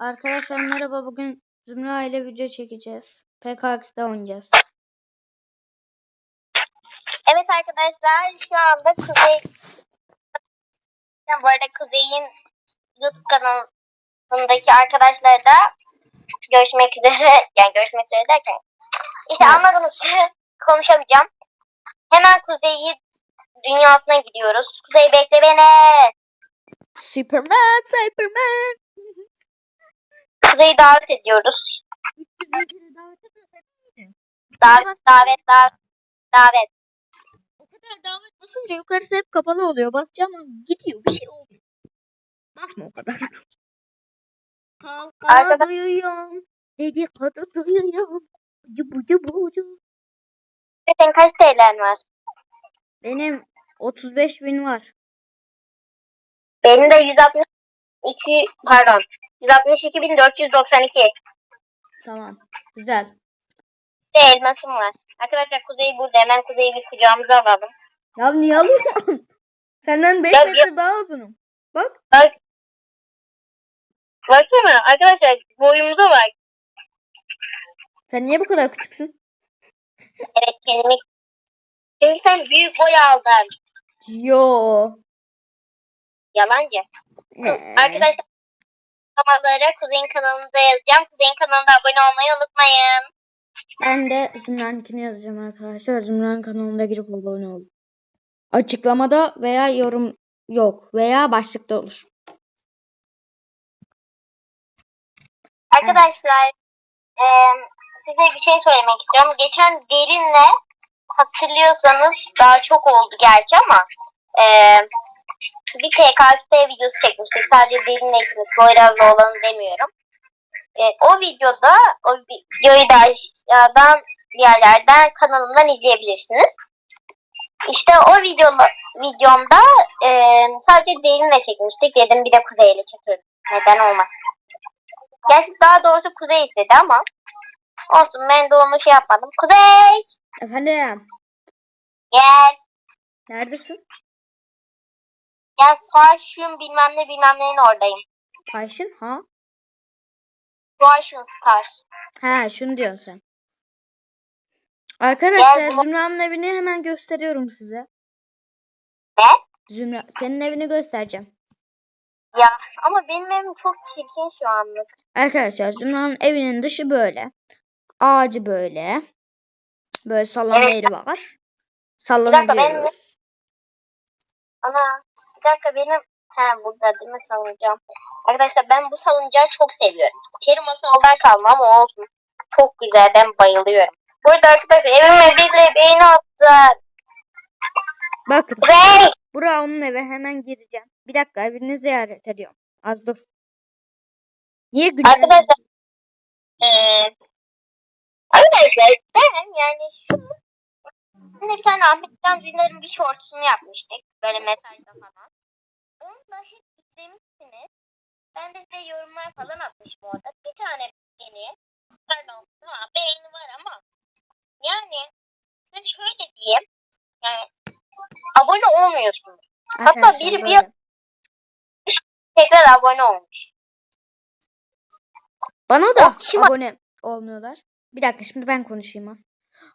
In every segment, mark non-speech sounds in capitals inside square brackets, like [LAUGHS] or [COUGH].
Arkadaşlar merhaba bugün Zümra ile video çekeceğiz. PKX'de oynayacağız. Evet arkadaşlar şu anda Kuzey bu arada Kuzey'in YouTube kanalındaki arkadaşlar da görüşmek üzere yani görüşmek üzere derken işte Evet. anladınız [LAUGHS] konuşamayacağım. Hemen Kuzey'i dünyasına gidiyoruz. Kuzey bekle beni. Superman, Superman. Kuzey'i davet ediyoruz. Davet, davet, davet, davet. O kadar davet basınca yukarısı hep kapalı oluyor. Basacağım ama gidiyor bir şey oluyor. Basma o kadar. Kavga Arkadaş- duyuyorum. Dedikodu duyuyorum. Cubu cubu cubu. Senin kaç TL'n var? Benim 35 bin var. Benim de 162 pardon 162.492 Tamam. Güzel. de elmasım var. Arkadaşlar Kuzey burada. Hemen Kuzey'i bir kucağımıza alalım. Ya niye alıyorsun? [LAUGHS] Senden 5 Ya- metre daha uzunum. Bak. Bak. Baksana arkadaşlar boyumuza bak. Sen niye bu kadar küçüksün? Evet kendimi. Çünkü sen büyük boy aldın. Yo. Yalancı. Ne? Arkadaşlar kanallara Kuzey'in kanalında yazacağım. Kuzey'in kanalına abone olmayı unutmayın. Ben de Zümra'nkini yazacağım arkadaşlar. Zümra'nın kanalına girip abone olun. Açıklamada veya yorum yok veya başlıkta olur. Arkadaşlar eee, size bir şey söylemek istiyorum. Geçen Derin'le hatırlıyorsanız daha çok oldu gerçi ama eee, bir PKXT videosu çekmiştik. Sadece Derin'le ikimiz Poyraz'la olanı demiyorum. E, o videoda o videoyu da aşağıdan bir yerlerden kanalımdan izleyebilirsiniz. İşte o videoda, videomda eee, sadece Derin'le çekmiştik. Dedim bir de Kuzey'le çekelim. Neden olmaz? Gerçi daha doğrusu Kuzey istedi ama olsun ben de onu şey yapmadım. Kuzey Efendim gel. neredesin? Gel Farşun bilmem ne bilmem neyin oradayım. Ayşin ha? Farşun Star. Ha şunu diyorsun sen. Arkadaşlar Gel bu- Zümra'nın evini hemen gösteriyorum size. Ne? Zümra senin evini göstereceğim. Ya ama benim evim çok çirkin şu anlık. Arkadaşlar Zümra'nın evinin dışı böyle. Ağacı böyle. Böyle sallanma Evet. yeri var. benim- Sallanabiliyoruz. Ana bir dakika benim ha burada değil mi salıncağım? Arkadaşlar ben bu salıncağı çok seviyorum. Kerim masaldan kalma ama olsun. Çok güzel ben bayılıyorum. Burada arkadaşlar evime biriyle beğeni attı. Bakın Kuzey! bura onun evi hemen gireceğim. Bir dakika evini ziyaret ediyorum. Az dur. Niye gülüyorsun? Arkadaşlar eee arkadaşlar ben yani şu Şimdi bir tane Ahmet Can Dündar'ın bir shortsunu yapmıştık. Böyle mesajda falan. Onu da hep izlemişsiniz. Ben de size yorumlar falan atmışım orada. Bir tane beğeni. Pardon. Ha, beğeni var ama. Yani size şöyle diyeyim. Yani abone olmuyorsunuz. hatta Arkadaşlar biri bir-. Tekrar abone olmuş. Bana da abone olmuyorlar. Bir dakika şimdi ben konuşayım az.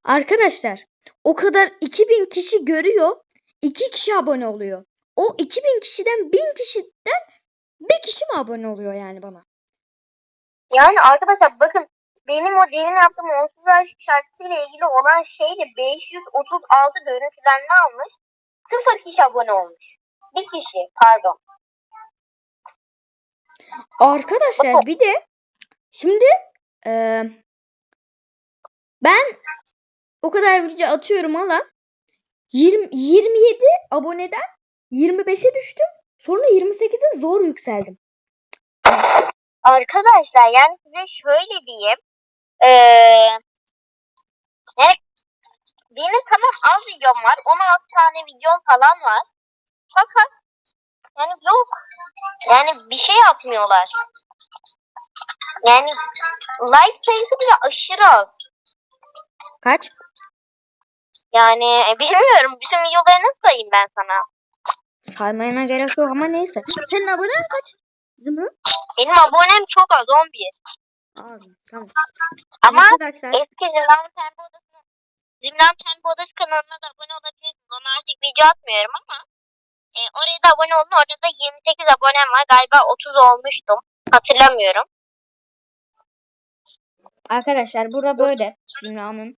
Arkadaşlar o kadar 2000 kişi görüyor. 2 kişi abone oluyor. O 2000 kişiden 1000 kişiden bir kişi mi abone oluyor yani bana? Yani arkadaşlar bakın benim o derin yaptığım onsuz aşk şarkısıyla ilgili olan şey de 536 görüntülenme almış. Sıfır kişi abone olmuş. Bir kişi pardon. Arkadaşlar Bakın. bir de şimdi eee, ben o kadar video atıyorum ama 20, 27 aboneden 25'e düştüm. Sonra 28'e zor yükseldim. Arkadaşlar yani size şöyle diyeyim. Ee, yani benim tamam az videom var. 16 tane videom falan var. Fakat yani yok. Yani bir şey atmıyorlar. Yani like sayısı bile aşırı az. Kaç? Yani e, bilmiyorum. Bütün videoları nasıl sayayım ben sana? Saymayana gerek yok ama neyse. Senin abonen kaç? Zümrüt? Benim abonem çok az 11. Ağzım. Tamam. Ama Arkadaşlar eski Zümrüt Pembe Odası Zümrüt Pembe Odası kanalına da abone olabilirsiniz. Ona artık video atmıyorum ama e, oraya da abone olun. Orada da 28 abonem var. Galiba 30 olmuştum. Hatırlamıyorum. arkadaşlar bura böyle. Dünyanın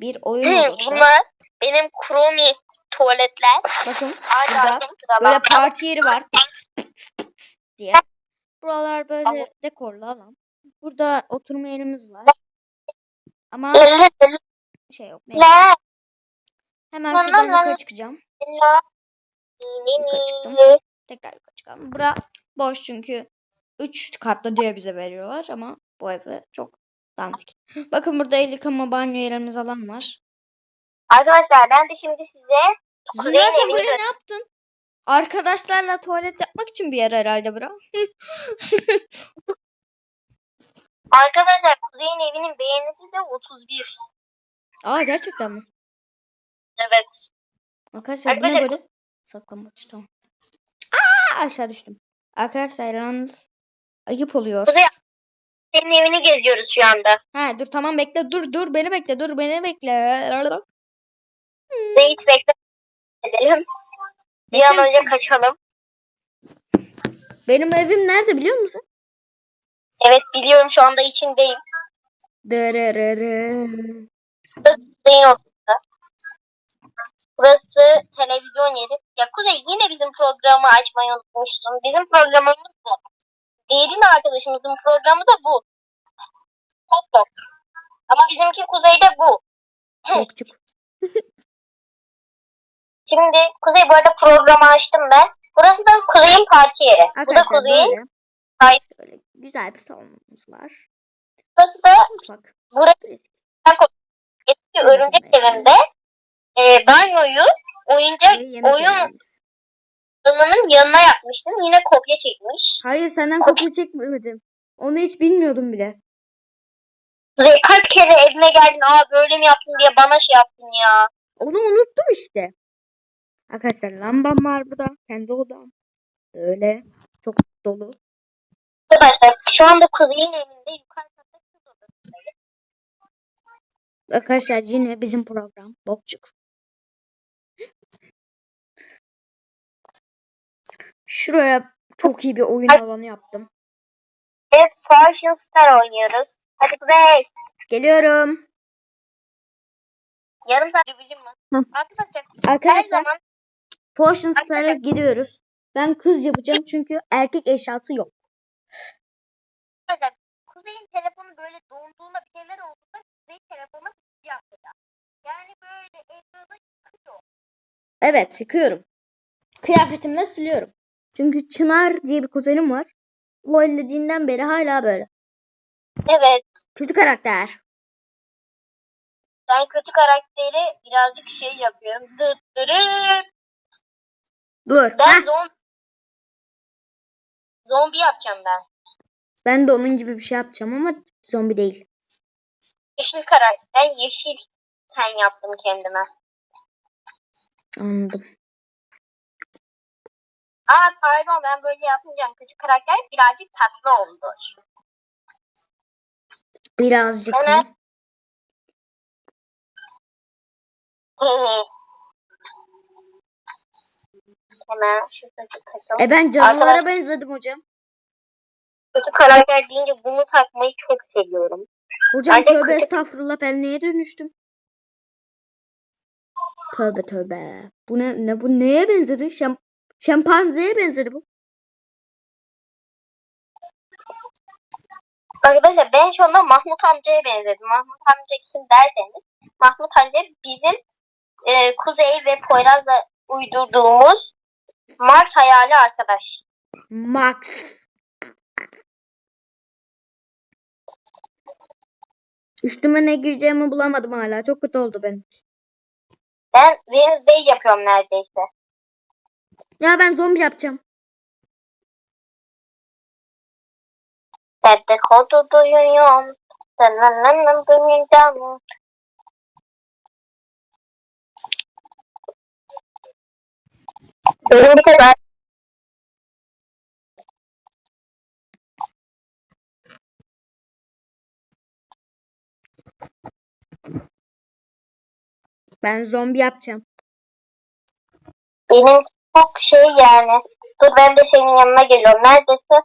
bir oyun odası. Bunlar benim Chromie tuvaletler. Bakın Burada böyle parti yeri var. [LAUGHS] diye. Buralar böyle dekorlu alan. Burada oturma yerimiz var. Ama şey yok. La Hemen şuradan yukarı çıkacağım. Yukarı çıktım. Tekrar yukarı çıkalım. Bura boş çünkü 3 katlı diye bize veriyorlar ama bu evi çok dandik. Bakın burada el yıkama banyo yerimiz alan var. Arkadaşlar ben de şimdi size Zümra sen buraya ne yaptın? Arkadaşlarla tuvalet yapmak için bir yer herhalde bura. [LAUGHS] Arkadaşlar Kuzey'in evinin beğenisi de 31. Aa gerçekten mi? Evet. Arkadaşlar Arkadaşlar- böyle? Saklanmaç tamam. Aa aşağı düştüm. Arkadaşlar yalnız ayıp oluyor. Kuzey senin evini geziyoruz şu anda. Ha dur tamam bekle dur dur beni bekle dur beni bekle. Kuzey hiç beklemeyelim. Bir an Bekle. önce kaçalım. Benim evim nerede biliyor musun? Evet biliyorum şu anda içindeyim. Dırırırı. Kuzey'in odası. Burası televizyon yeri. Ya Kuzey yine bizim programı açmayı unutmuşsun. Bizim programımız bu. Derin arkadaşımızın programı da bu. Tok tok. Ama bizimki Kuzey'de bu. Bokçuk. [LAUGHS] Şimdi Kuzey bu arada programı açtım ben. Burası da Kuzey'in parti yeri. Bu da Arkadaşlar Kuzey'in. böyle. Hayır. Böyle güzel bir salonumuz var. Burası da Mutfak. burası eski örümcek evimde e, banyoyu oyuncak oyun alanının yanına yapmıştım. Yine kopya çekmiş. Hayır senden kopya çekmedim. Onu hiç bilmiyordum bile. Kuzey kaç kere evime geldin aa böyle mi yaptın diye bana şey yaptın ya. Onu unuttum işte. Arkadaşlar lambam var burada. Kendi odam. Böyle. Çok dolu. Arkadaşlar şu anda Kuzey'in evinde yukarı katta kız odasındayız. Arkadaşlar yine bizim program. Bokçuk. Şuraya çok iyi bir oyun alanı yaptım. Ve Fashion Star oynuyoruz. Hadi Kuzey. Geliyorum. Yarım saat bilim mi? Arkadaşlar her Arkadaşlar zaman Potion Star'a giriyoruz. Ben kız yapacağım çünkü erkek eşyası yok. arkadaşlar Kuzey'in telefonu böyle donduğunda bir şeyler olduğunda Kuzey telefonu yapacak. Yani böyle ekranı yıkıyor. Evet yıkıyorum. Kıyafetimle siliyorum. Çünkü Çınar diye bir kuzenim var. O ellediğinden beri hala böyle. Evet. Kötü karakter. Ben kötü karakteri birazcık şey yapıyorum. Dıt dırıt. Dur. Ben zombi zombi yapacağım ben. ben de onun gibi bir şey yapacağım ama zombi değil. Yeşil karakter. Ben yeşil ten yaptım kendime. Anladım. Aa pardon ben böyle yapmayacağım. Kötü karakter birazcık tatlı oldu. Birazcık Evet. mı? Hemen şurada kaçalım. E ben canlılara Arkadaş- benzedim hocam. Kötü karakter deyince bunu takmayı çok seviyorum. Hocam Artık tövbe kötü- estağfurullah ben neye dönüştüm? Tövbe tövbe. Bu ne, ne bu neye benzedi? Şem, şempanzeye benzedi bu. Arkadaşlar ben şu anda Mahmut amcaya benzedim. Mahmut amca kim derseniz. Mahmut amca bizim e, Kuzey ve Poyraz'la uydurduğumuz Mars hayali arkadaş. Max. Üstüme ne giyeceğimi bulamadım hala. Çok kötü oldu benim. Ben Wednesday yapıyorum neredeyse. Ya ben zombi yapacağım. Dedikodu duyuyorum. Nananana duyacağım. Benim bir kadar. Ben zombi yapacağım. Benim çok şey yani. Dur ben de senin yanına geliyorum. Neredesin?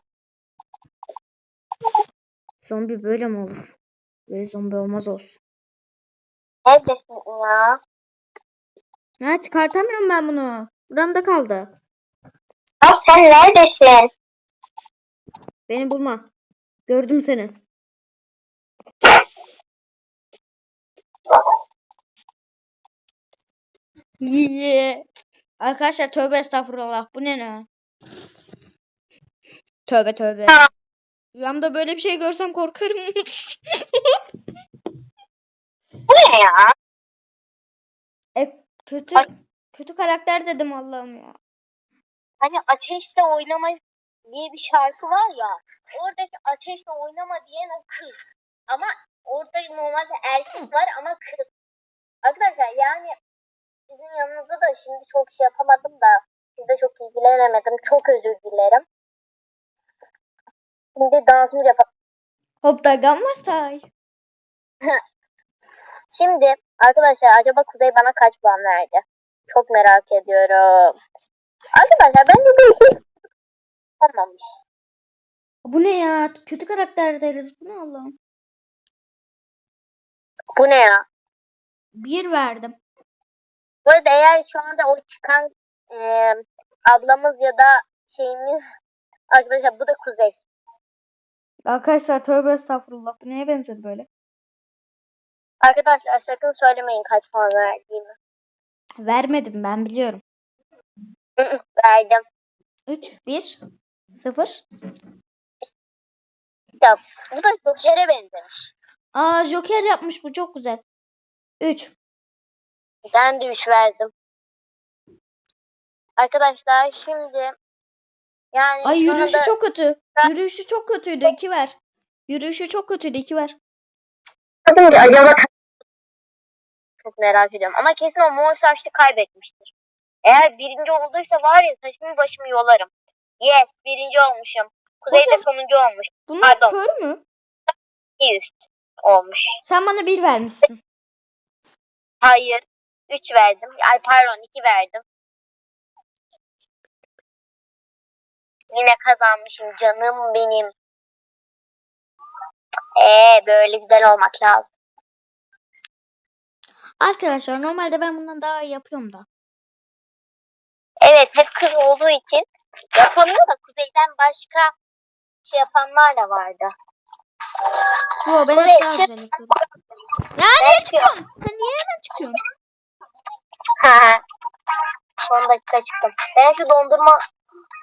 Zombi böyle mi olur? Böyle zombi olmaz olsun. Neredesin ya? Ha çıkartamıyorum ben bunu. Buramda kaldı. Ya sen neredesin? Beni bulma. Gördüm seni. Yeah. Arkadaşlar tövbe estağfurullah. Bu ne ne? Tövbe tövbe. Rüyamda böyle bir şey görsem korkarım. [LAUGHS] Bu ne ya? e, kötü kötü karakter dedim Allah'ım ya. Hani ateşle oynama diye bir şarkı var ya. Oradaki ateşle oynama diyen o kız. Ama orada normalde erkek var ama kız. Arkadaşlar yani sizin yanınızda da şimdi çok şey yapamadım da sizde çok ilgilenemedim. Çok özür dilerim. Şimdi dansımı yapalım. Hop da gamma say. [LAUGHS] Şimdi arkadaşlar acaba Kuzey bana kaç puan verdi? Çok merak ediyorum. Arkadaşlar bence iş hiç olmamış. Bu ne ya? Kötü karakter deriz. Bu ne Allah'ım? Bu ne ya? Bir verdim. Bu arada eğer şu anda o çıkan e, ablamız ya da şeyimiz [LAUGHS] arkadaşlar bu da Kuzey. Arkadaşlar tövbe estağfurullah. Bu neye benzedi böyle? Arkadaşlar sakın söylemeyin kaç puan verdiğimi. Vermedim ben biliyorum. Verdim. 3, 1, 0. Ya, bu da Joker'e benzemiş. Aa Joker yapmış bu çok güzel. 3. Ben de 3 verdim. Arkadaşlar şimdi yani Ay şu yürüyüşü anda- çok kötü. Yürüyüşü çok kötüydü. 2 ver. Yürüyüşü çok kötüydü. 2 ver. Dedim ki acaba çok merak ediyorum. Ama kesin o mor saçlı kaybetmiştir. Eğer birinci olduysa var ya saçımı başımı yolarım. Yes birinci olmuşum. Kuzey de Hocam- sonuncu olmuş. Bunlar Pardon. kör mü? İyi üst olmuş. Sen bana 1 vermişsin. Hayır. 3 verdim. Ay pardon 2 verdim. Yine kazanmışım canım benim. Ee böyle güzel olmak lazım. Arkadaşlar normalde ben bundan daha iyi yapıyorum da. Evet hep kız olduğu için yapamıyor da kuzeyden başka şey yapanlar da vardı. Yo ben Kuzey, hep daha güzel yapıyorum. Ya niye çıkıyorsun? Sen niye hemen çıkıyorsun? Ha. Son dakika çıktım. Ben şu dondurma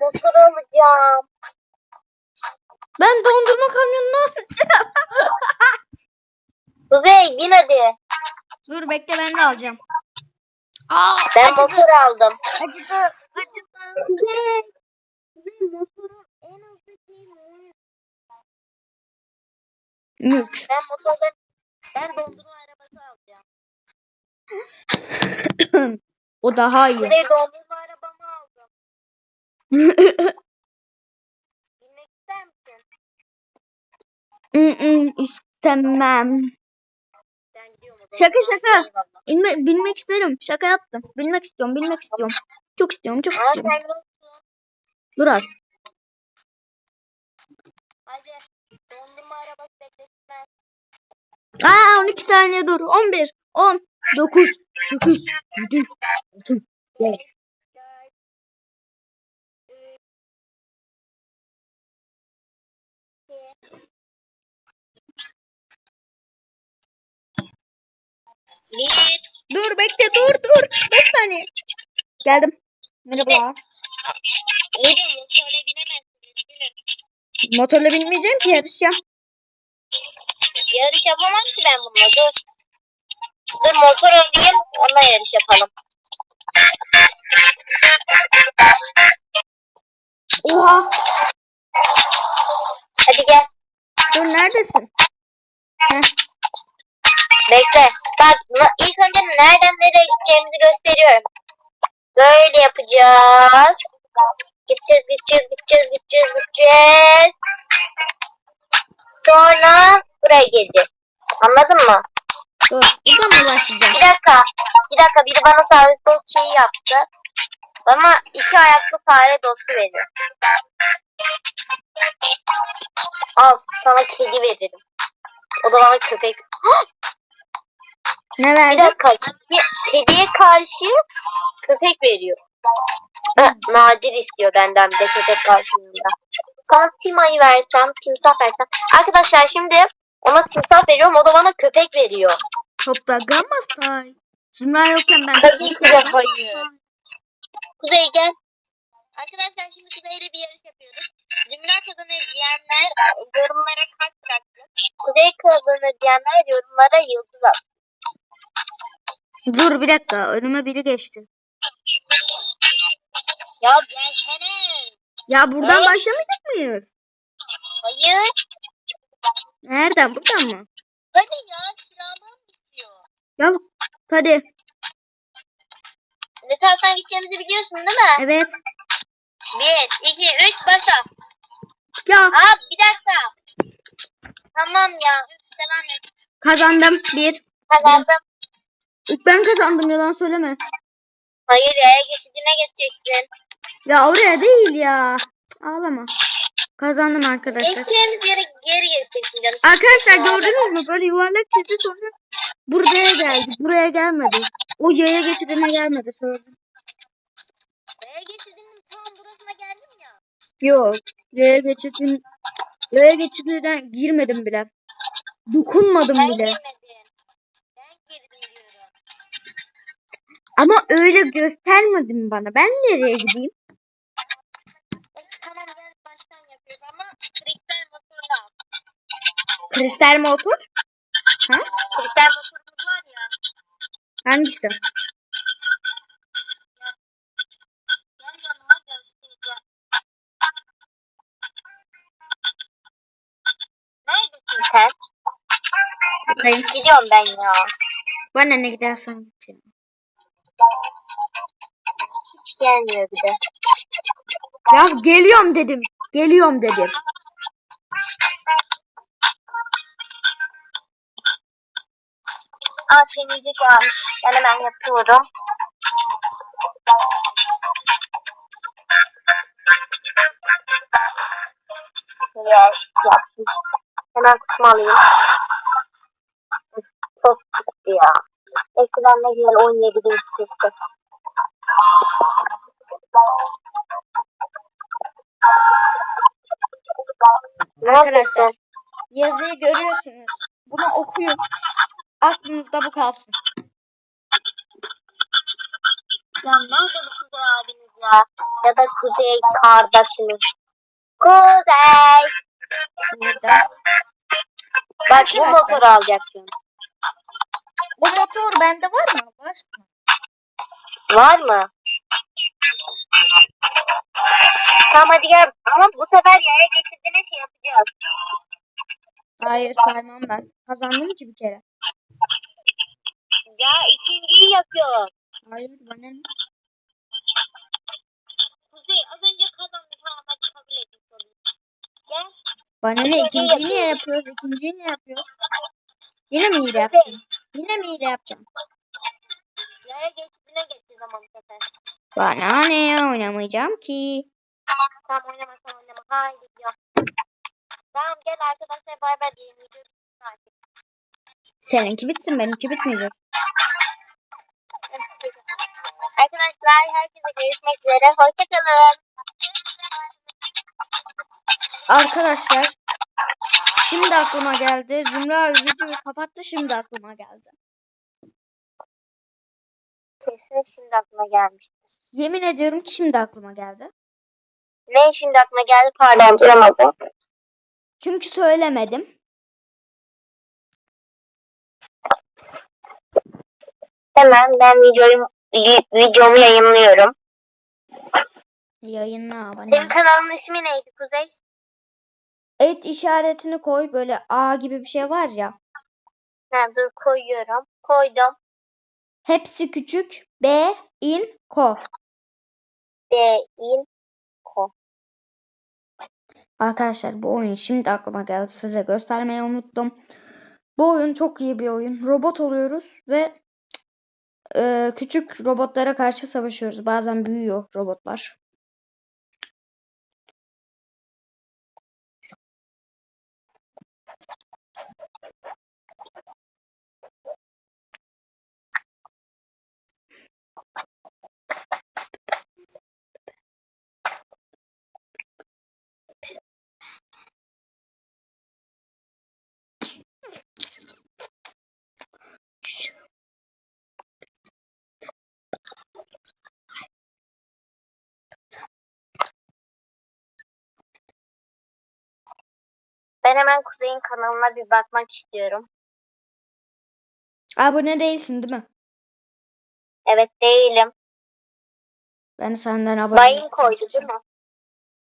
motoru alacağım. Ben dondurma kamyonunu alacağım. [LAUGHS] Kuzey bin hadi. Dur bekle ben de alacağım. Aa, Ben acıdı, motor aldım. acıdı, acıdı. Mük. Ben motorda ben dondurma arabası alacağım. [LAUGHS] o daha iyi. Kuzey dondurma arabamı aldım. [LAUGHS] Binmek ister misin? Mm-mm, istemem. Ben gidiyorum. o Şaka, şaka. eyvallah. İnme, bilmek isterim. Şaka yaptım. Bilmek istiyorum, bilmek istiyorum. Çok istiyorum, çok istiyorum. sen yoksun. Dur az. Hadi. Dondurma arabası bekletmez. Aa 12 saniye dur. 11, 10, 9, 8, 7, 6, 5. Bir. Dur bekle dur dur. 5 saniye. Geldim. Merhaba. İyi de motorla binemezsiniz. Üzgünüm. Motorla binmeyeceğim ki yarışacağım. Yarış yapamam ki ben bununla. Dur. Dur motor alayım. Onunla yarış yapalım. Oha. Hadi gel. Dur neredesin? Heh. Bekle. Bak ilk önce nereden nereye gideceğimizi gösteriyorum. Böyle yapacağız. Gideceğiz, gideceğiz, gideceğiz, gideceğiz, gideceğiz. Sonra buraya geleceğiz. Anladın mı? Dur. Buradan mı başlayacağım? Bir dakika. Bir dakika biri bana sağlık dost şeyi yaptı. Bana iki ayaklı fare dostu veriyor. Al sana kedi veririm. O da bana köpek. Ne Bir verdi? dakika. Kedi, kediye karşı köpek veriyor. Ha, nadir istiyor benden bir de köpek karşılığında. Sana Tima'yı versem, timsah versem. Arkadaşlar şimdi ona timsah veriyorum o da bana köpek veriyor. Topta gamma style. Zümra yokken ben. Tabii ki de hayır. Kuzey gel. Arkadaşlar şimdi Kuzey ile bir yarış yapıyoruz. Zümra kazanır diyenler yorumlara kalp bıraksın. Kuzey kazanır diyenler yorumlara yıldız at. Dur bir dakika. Önüme biri geçti. Ya gelsene. Ya buradan Evet. başlamayacak mıyız? Hayır. Nereden? Buradan mı? Hadi ya kiralığım bitiyor. Ya hadi. Ne taraftan gideceğimizi biliyorsun değil mi? Evet. Bir, iki, üç, başla. Ya Aa bir dakika. Tamam ya. Devam et. kazandım. Bir. Kazandım. İlk ben kazandım yalan söyleme. Hayır ya geçidine geçeceksin. Ya oraya değil ya. Cık, Ağlama. Kazandım arkadaşlar. Yere geri geçeceksin canım. Arkadaşlar gördünüz mü? Böyle yuvarlak çizdi sonra buraya geldi. Buraya gelmedi. O yaya geçidine gelmedi söyledim. Yaya geçidinin tam burasına geldim ya. Yok. Yaya geçidin yaya geçidinden girmedim bile. Dokunmadım Ben bile. girmedim. Ben girdim diyorum. Ama öyle göstermedin bana. Ben nereye gideyim? Kristal motor? Ha? Kristal motorumuz var ya. Hangisi? Sen? Hayır. Gidiyorum ben ya. Bana ne gidersen git. Hiç gelmiyor bir de. Ya geliyorum dedim. Geliyorum dedim. Aa temizlik varmış. Ben hemen yapıyorum. Yes, yaptım. Hemen kutumu alayım. Çok sıktı ya. Eskiden ne güzel oynayabiliriz keşke. Arkadaşlar yazıyı görüyorsunuz. Bunu okuyun. Aklınızda bu kalsın. Ya nerede bu Kuzey abiniz ya? Ya da Kuzey kardeşiniz. Kuzey! Burada. Bak bu Arkadaşlar. motoru alacaksın. Bu motor bende var mı? Var. Var mı? Tamam hadi gel. Ama bu sefer yaya geçirdiğine şey yapacağız. Hayır saymam ben. Kazandım ki bir kere. Ya ikinciyi yapıyor. Hayır bana ne? Kuzey az önce kazandı. Tamam hadi kabul edin soruyu. Gel. Bana ne? İkinciyi niye yapıyoruz. İkinciyi niye yapıyoruz? Yine mi hile yapacağım? Yine mi hile yapacağım? Yaya geçirdiğine geçeceğiz ama bu sefer. Bana ne? Oynamayacağım ki. Tamam tamam oynama sen oynama. Haydi ya. Tamam gel arkadaşlar bay bay diyelim. Seninki bitsin benimki bitmeyecek. Arkadaşlar herkese görüşmek üzere. Hoşçakalın. Arkadaşlar şimdi aklıma geldi. Zümra abi videoyu kapattı şimdi aklıma geldi. Kesin şimdi aklıma gelmiştir. Yemin ediyorum ki şimdi aklıma geldi. Ne şimdi aklıma geldi pardon duyamadım. Çünkü söylemedim. Hemen ben videoyu vi- videomu yayınlıyorum. Yayınla abone. Senin kanalın ismi neydi Kuzey? Et işaretini koy. Böyle A gibi bir şey var ya. Ha, dur koyuyorum. Koydum. Hepsi küçük. B, in, ko. B, in. Arkadaşlar bu oyun şimdi aklıma geldi. Size göstermeyi unuttum. Bu oyun çok iyi bir oyun. Robot oluyoruz ve küçük robotlara karşı savaşıyoruz. Bazen büyüyor robotlar. Ben hemen Kuzey'in kanalına bir bakmak istiyorum. Abone değilsin değil mi? Evet değilim. Ben senden abone Mayın koydu değil mi?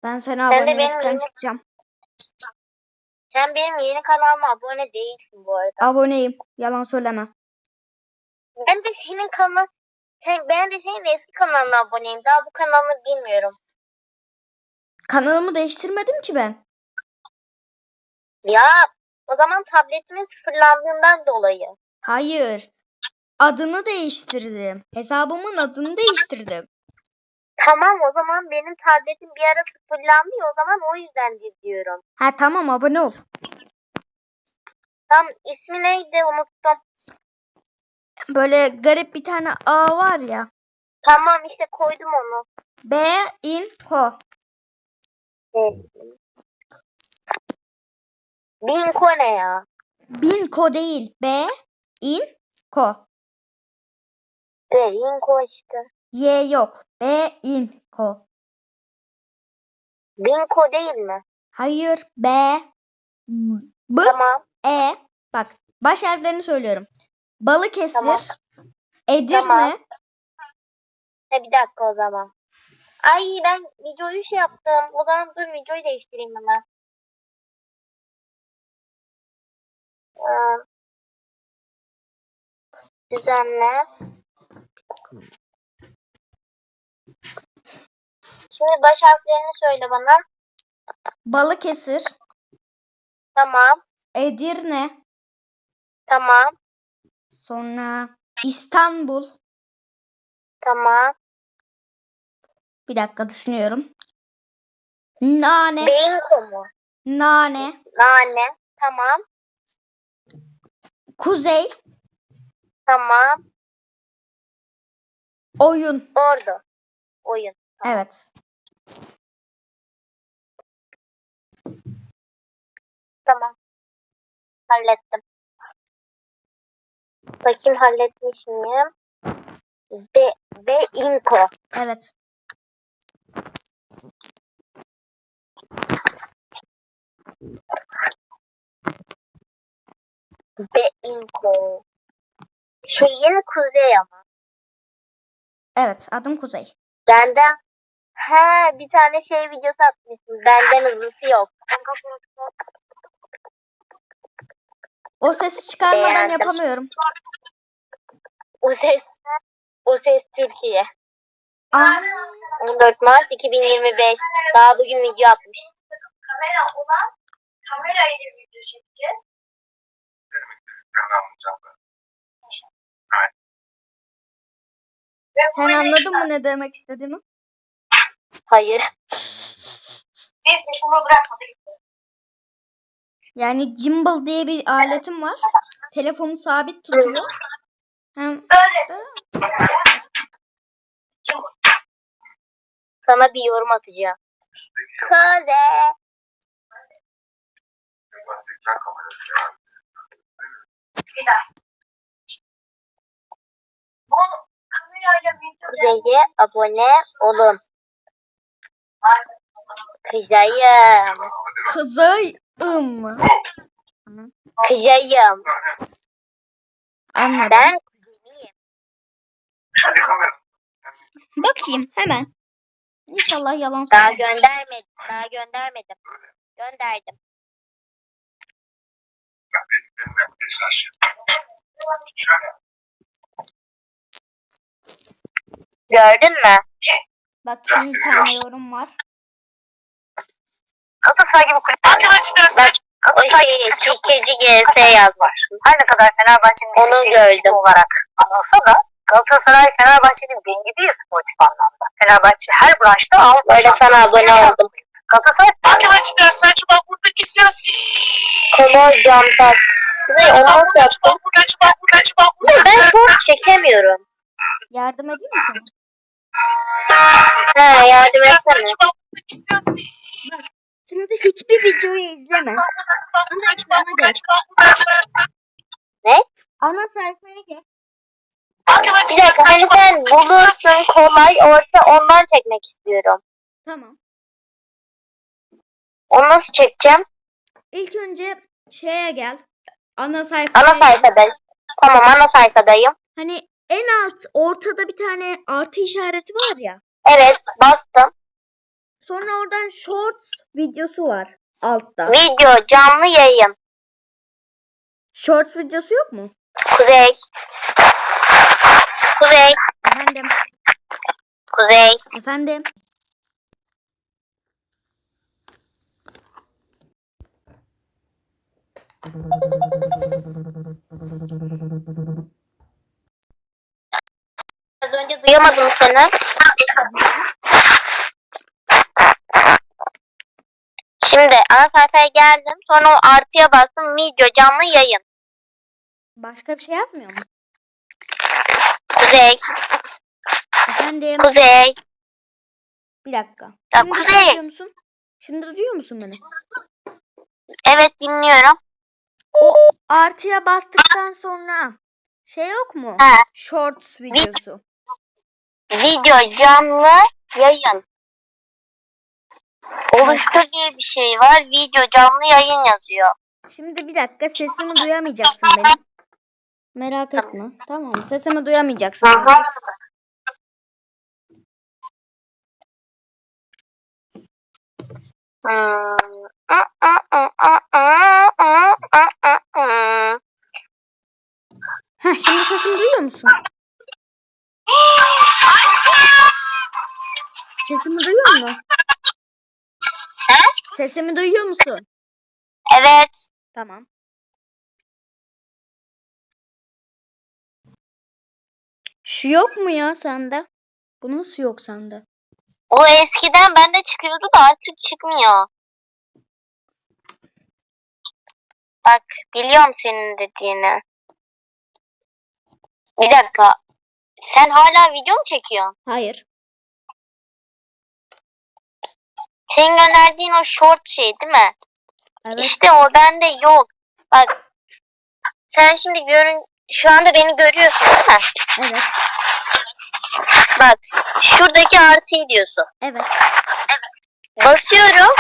Ben seni Sen de benim abonelikten yeni- çıkacağım. Sen benim yeni kanalıma abone değilsin bu arada. Aboneyim. Yalan söyleme. Ben de senin kanal sen, ben de senin eski kanalına aboneyim. Daha bu kanalını bilmiyorum. Kanalımı değiştirmedim ki ben. Ya o zaman tabletimin sıfırlandığından dolayı. Hayır. Adını değiştirdim. Hesabımın adını değiştirdim. Tamam o zaman benim tabletim bir ara sıfırlandı ya o zaman o yüzdendir diyorum. Ha tamam abone ol. Tam ismi neydi unuttum. Böyle garip bir tane A var ya. Tamam işte koydum onu. B info. Binko ne ya? Binko değil. B info. Evet Binko işte. Y yok. B info. Binko değil mi? Hayır. B B Tamam. E bak baş harflerini söylüyorum. Balıkesir, Tamam. Edirne, Tamam. Ha, bir dakika o zaman. Ay ben videoyu şey yaptım. O zaman dur videoyu değiştireyim hemen. Düzenle. Şimdi baş harflerini söyle bana. Balıkesir, Tamam. Edirne, Tamam. sonra İstanbul. Tamam. Bir dakika düşünüyorum. Nane, Beyinko mu? Nane, Nane. Tamam. Kuzey, Tamam. Oyun. Ordu. Oyun. Evet. Tamam. Hallettim. Bakayım halletmiş miyim? Be, be inko. Evet. Be inko. Şeyin kuzey ama. Evet. Adım Kuzey. Benden He bir tane şey videosu atmışsın. Benden hızlısı yok. O sesi çıkarmadan Beğendim. yapamıyorum. O ses o ses Türkiye. Aa, 14 Mart 2025. Daha bugün video atmış. kamera olan kamerayla video çekeceğiz. Ben. Ve sen anladın mı ne demek istediğimi? Hayır. Siz peşimi bırakmadı gitti. Yani gimbal diye bir aletim var. Telefonu sabit tutuyor. Hem Böyle. de Sana bir yorum atacağım. Ya. Bir daha. Bu kamerayla video Kuzey'e abone olun. Kızayım. kızayım. Kızayım. Anladım. Ben kamera. Bakayım hemen. İnşallah yalan Daha göndermedim. Daha göndermedim. Gönderdim. Ben dediklerimle biz karşı. Şöyle. Gördün mü? Bakayım bir tane yorum var. Galatasaray gibi kulüp. Bak O şey sirkeci GS yazmış. Her ne kadar Fenerbahçe'nin Onu ekibi gördüm. olarak anılsa da Galatasaray Fenerbahçe'nin dengi değil sportif anlamda. Fenerbahçe her branşta Avrupa Böyle sana abone oldum. Galatasaray Arkadaşlar saçma buradaki siyasi. Kolor camlar. Kuzey onu nasıl yaptın? Burada çıma burada çıma Kuzey ben short çekemiyorum. Yardım edeyim mi sana? He yardım etsene. Saçma buradaki siyasi. Şimdi hiçbir videoyu izleme. Ana ekrana gel. Ne? Ana sayfaya gel. Bir dakika hani sen bulursun kolay orta ondan çekmek istiyorum. Tamam. Onu nasıl çekeceğim? İlk önce şeye gel. Ana sayfaya. Ana gel. sayfadayım. Tamam ana sayfadayım. Hani en alt ortada bir tane artı işareti var ya. Evet bastım. Sonra oradan shorts videosu var altta. Video canlı yayın. Shorts videosu yok mu? Kuzey. Kuzey. Efendim. Kuzey. Efendim. Az önce duyamadım seni. Şimdi ana sayfaya geldim. Sonra o artıya bastım. Video canlı yayın. Başka bir şey yazmıyor mu? Kuzey. Efendim. Kuzey. Bir dakika. Ya Şimdi Kuzey. duyuyor musun? Şimdi duyuyor musun beni? Evet dinliyorum. O artıya bastıktan sonra şey yok mu? He. Shorts videosu. Video canlı yayın. Oluştur diye bir şey var. Video canlı yayın yazıyor. Şimdi bir dakika sesimi duyamayacaksın benim. Merak etme. Tamam sesimi duyamayacaksın. Hı Heh, şimdi sesimi duyuyor musun? Sesimi duyuyor musun? He? Sesimi duyuyor musun? Evet. Tamam. Şu yok mu ya sende? Bu nasıl yok sende? O eskiden bende çıkıyordu da artık çıkmıyor. Bak biliyorum senin dediğini. Bir dakika. Sen hala video mu çekiyorsun? Hayır. Senin gönderdiğin o short şey değil mi? Evet. İşte o bende yok. Bak. Sen şimdi görün şu anda beni görüyorsun değil mi? Evet. Bak. Şuradaki artıyı diyorsun. Evet. Basıyorum.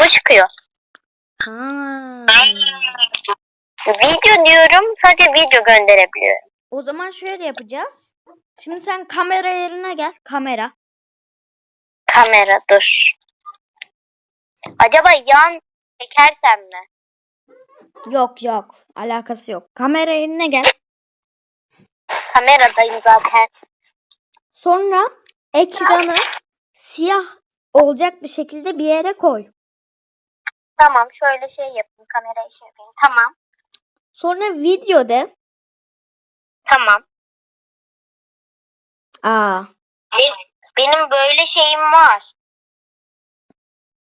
Bu çıkıyor. Ha. Video diyorum. Sadece video gönderebiliyorum. O zaman şöyle yapacağız. Şimdi sen kamera yerine gel. Kamera. Kamera dur. Acaba yan çekersem mi? Yok yok. Alakası yok. Kamera yerine gel. Kameradayım zaten. Sonra ekranı siyah olacak bir şekilde bir yere koy. Tamam şöyle şey yapayım. Kamerayı şey yapayım. Tamam. Sonra video de. Tamam. Aa. Benim böyle şeyim var.